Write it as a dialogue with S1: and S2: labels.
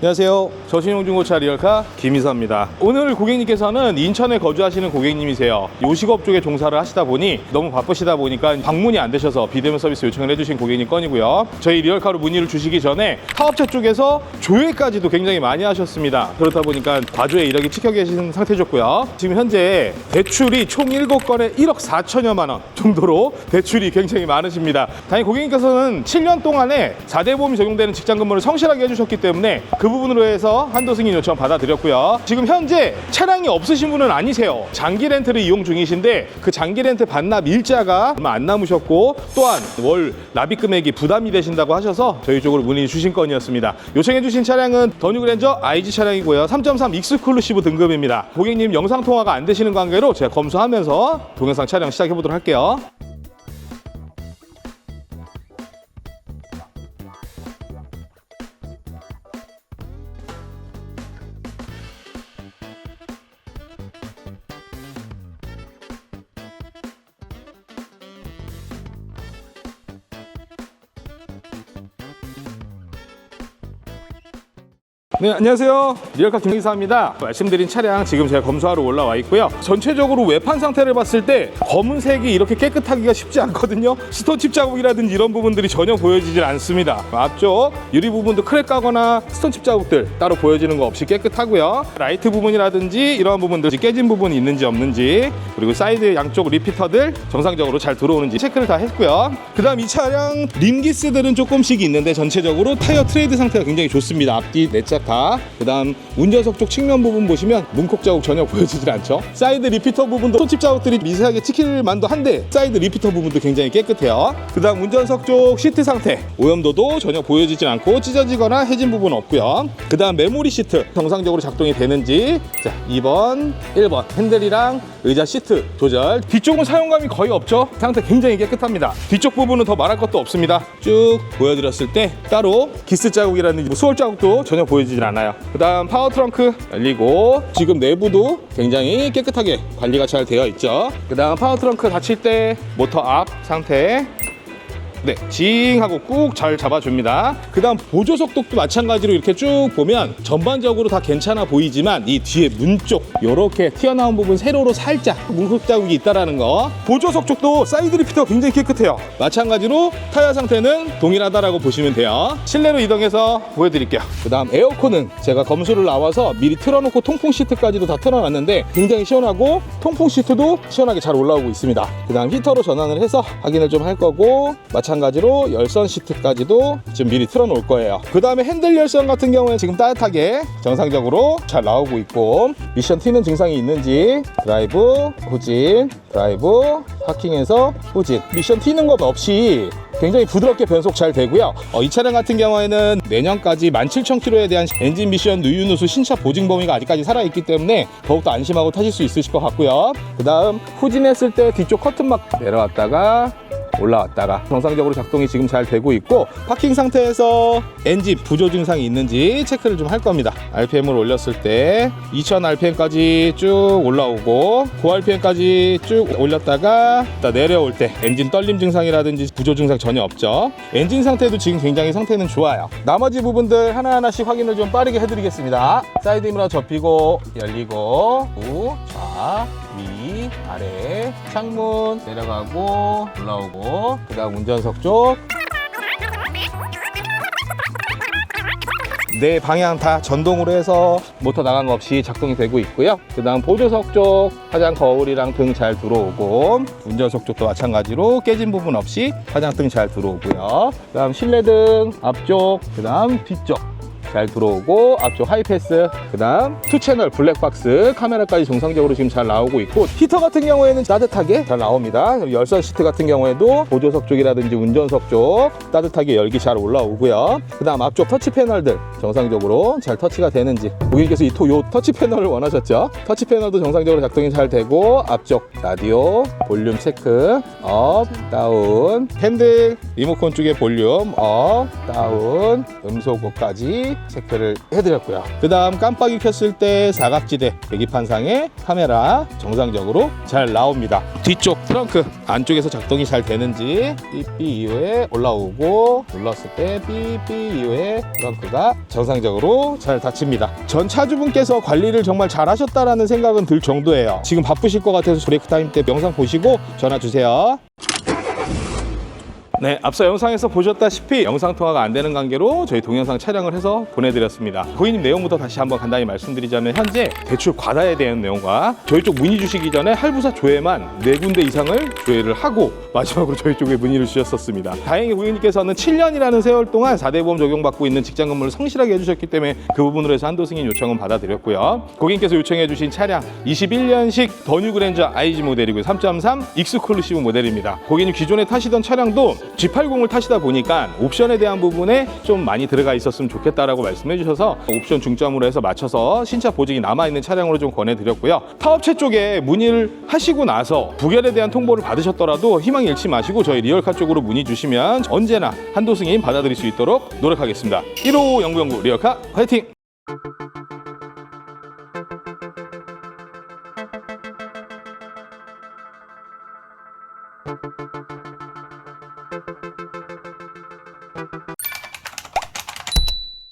S1: 안녕하세요. 저신용 중고차 리얼카 김희서입니다. 오늘 고객님께서는 인천에 거주하시는 고객님이세요. 요식업 쪽에 종사를 하시다 보니 너무 바쁘시다 보니까 방문이 안 되셔서 비대면 서비스 요청을 해주신 고객님 건이고요. 저희 리얼카로 문의를 주시기 전에 사업자 쪽에서 조회까지도 굉장히 많이 하셨습니다. 그렇다 보니까 과조에 이력이 찍혀 계신 상태셨고요. 지금 현재 대출이 총 7건에 1억 4천여만 원 정도로 대출이 굉장히 많으십니다. 당연히 고객님께서는 7년 동안에 4대 보험이 적용되는 직장 근무를 성실하게 해주셨기 때문에 그 부분으로 해서 한도 승인 요청 받아드렸고요. 지금 현재 차량이 없으신 분은 아니세요. 장기 렌트를 이용 중이신데 그 장기 렌트 반납 일자가 얼마 안 남으셨고 또한 월 납입 금액이 부담이 되신다고 하셔서 저희 쪽으로 문의 주신 건이었습니다. 요청해 주신 차량은 더뉴 그랜저 IG 차량이고요. 3.3 익스클루시브 등급입니다. 고객님 영상 통화가 안 되시는 관계로 제가 검수하면서 동영상 촬영 시작해 보도록 할게요. 네, 안녕하세요. 리얼카 김기사입니다. 말씀드린 차량 지금 제가 검수하러 올라와 있고요. 전체적으로 외판 상태를 봤을 때 검은색이 이렇게 깨끗하기가 쉽지 않거든요. 스톤칩 자국이라든지 이런 부분들이 전혀 보여지질 않습니다. 앞쪽 유리 부분도 크랙 가거나 스톤칩 자국들 따로 보여지는 거 없이 깨끗하고요. 라이트 부분이라든지 이런 부분들 깨진 부분이 있는지 없는지 그리고 사이드 양쪽 리피터들 정상적으로 잘 들어오는지 체크를 다 했고요. 그 다음 이 차량 림기스들은 조금씩 있는데 전체적으로 타이어 트레이드 상태가 굉장히 좋습니다. 앞뒤 네짝 다. 그 다음 운전석 쪽 측면 부분 보시면 문콕 자국 전혀 보여지질 않죠. 사이드 리피터 부분도 손칩 자국들이 미세하게 찍힐 만도 한데 사이드 리피터 부분도 굉장히 깨끗해요. 그 다음 운전석 쪽 시트 상태 오염도도 전혀 보여지질 않고 찢어지거나 해진 부분 없고요. 그 다음 메모리 시트 정상적으로 작동이 되는지 자 2번, 1번 핸들이랑 의자 시트 조절 뒤쪽은 사용감이 거의 없죠. 상태 굉장히 깨끗합니다. 뒤쪽 부분은 더 말할 것도 없습니다. 쭉 보여드렸을 때 따로 기스 자국이라든지 뭐 수월 자국도 전혀 보여지 질 않아요. 그 다음 파워 트렁크 열리고 지금 내부도 굉장히 깨끗하게 관리가 잘 되어 있죠. 그 다음 파워 트렁크 닫힐 때 모터 앞 상태 네, 징하고 꾹 잘 잡아줍니다. 그 다음 보조 속독도 마찬가지로 이렇게 쭉 보면 전반적으로 다 괜찮아 보이지만 이 뒤에 문 쪽 이렇게 튀어나온 부분 세로로 살짝 문콕 자국이 있다라는 거. 보조 속쪽도 사이드 리피터가 굉장히 깨끗해요. 마찬가지로 타이어 상태는 동일하다라고 보시면 돼요. 실내로 이동해서 보여드릴게요. 그 다음 에어컨은 제가 검수를 나와서 미리 틀어놓고 통풍 시트까지도 다 틀어놨는데 굉장히 시원하고 통풍 시트도 시원하게 잘 올라오고 있습니다. 그 다음 히터로 전환을 해서 확인을 좀 할 거고 마찬가지로 열선 시트까지도 지금 미리 틀어놓을 거예요. 그 다음에 핸들 열선 같은 경우에 지금 따뜻하게 정상적으로 잘 나오고 있고 미션 튀는 증상이 있는지 드라이브, 후진, 드라이브, 파킹에서 후진 미션 튀는 것 없이 굉장히 부드럽게 변속 잘 되고요. 어, 이 차량 같은 경우에는 내년까지 17,000km에 대한 엔진 미션 누유누수 신차 보증 범위가 아직까지 살아있기 때문에 더욱더 안심하고 타실 수 있으실 것 같고요. 그 다음 후진했을 때 뒤쪽 커튼막 내려왔다가 올라왔다가 정상적으로 작동이 지금 잘 되고 있고 파킹 상태에서 엔진 부조 증상이 있는지 체크를 좀 할 겁니다. RPM을 올렸을 때 2000 RPM까지 쭉 올라오고 고 RPM까지 쭉 올렸다가 딱 내려올 때 엔진 떨림 증상이라든지 부조 증상 전혀 없죠. 엔진 상태도 지금 굉장히 상태는 좋아요. 나머지 부분들 하나하나씩 확인을 좀 빠르게 해드리겠습니다. 사이드 미러 접히고 열리고 우, 좌, 위, 아래 창문 내려가고 올라오고 그 다음 운전석 쪽 네 방향 다 전동으로 해서 모터 나간 거 없이 작동이 되고 있고요. 그 다음 보조석 쪽 화장 거울이랑 등 잘 들어오고 운전석 쪽도 마찬가지로 깨진 부분 없이 화장등 잘 들어오고요. 그 다음 실내등 앞쪽 그 다음 뒤쪽 잘 들어오고 앞쪽 하이패스 그 다음 투 채널 블랙박스 카메라까지 정상적으로 지금 잘 나오고 있고 히터 같은 경우에는 따뜻하게 잘 나옵니다. 열선 시트 같은 경우에도 보조석 쪽이라든지 운전석 쪽 따뜻하게 열기 잘 올라오고요. 그 다음 앞쪽 터치 패널들 정상적으로 잘 터치가 되는지 고객님께서 이 토, 요 터치 패널을 원하셨죠? 터치 패널도 정상적으로 작동이 잘 되고 앞쪽 라디오 볼륨 체크 업 다운 핸들 리모컨 쪽에 볼륨 업 다운 음소거까지 체크를 해드렸고요. 그 다음 깜빡이 켰을 때 사각지대 계기판상에 카메라 정상적으로 잘 나옵니다. 뒤쪽 트렁크 안쪽에서 작동이 잘 되는지 삐삐 이후에 올라오고 눌렀을 때 삐삐 이후에 트렁크가 정상적으로 잘 닫힙니다. 전 차주분께서 관리를 정말 잘 하셨다라는 생각은 들 정도예요. 지금 바쁘실 것 같아서 브레이크 타임 때 영상 보시고 전화 주세요. 네, 앞서 영상에서 보셨다시피 영상 통화가 안 되는 관계로 저희 동영상 촬영을 해서 보내드렸습니다. 고객님 내용부터 다시 한번 간단히 말씀드리자면 현재 대출 과다에 대한 내용과 저희 쪽 문의 주시기 전에 할부사 조회만 네 군데 이상을 조회를 하고 마지막으로 저희 쪽에 문의를 주셨었습니다. 다행히 고객님께서는 7년이라는 세월 동안 4대 보험 적용받고 있는 직장 근무를 성실하게 해주셨기 때문에 그 부분으로 해서 한도 승인 요청은 받아들였고요. 고객님께서 요청해주신 차량 21년식 더뉴 그랜저 IG 모델이고요. 3.3 익스클루시브 모델입니다. 고객님 기존에 타시던 차량도 G80을 타시다 보니까 옵션에 대한 부분에 좀 많이 들어가 있었으면 좋겠다라고 말씀해 주셔서 옵션 중점으로 해서 맞춰서 신차 보증이 남아있는 차량으로 좀 권해드렸고요. 타업체 쪽에 문의를 하시고 나서 부결에 대한 통보를 받으셨더라도 희망 잃지 마시고 저희 리얼카 쪽으로 문의 주시면 언제나 한도 승인 받아들일 수 있도록 노력하겠습니다. 1호 연구연구 리얼카 화이팅!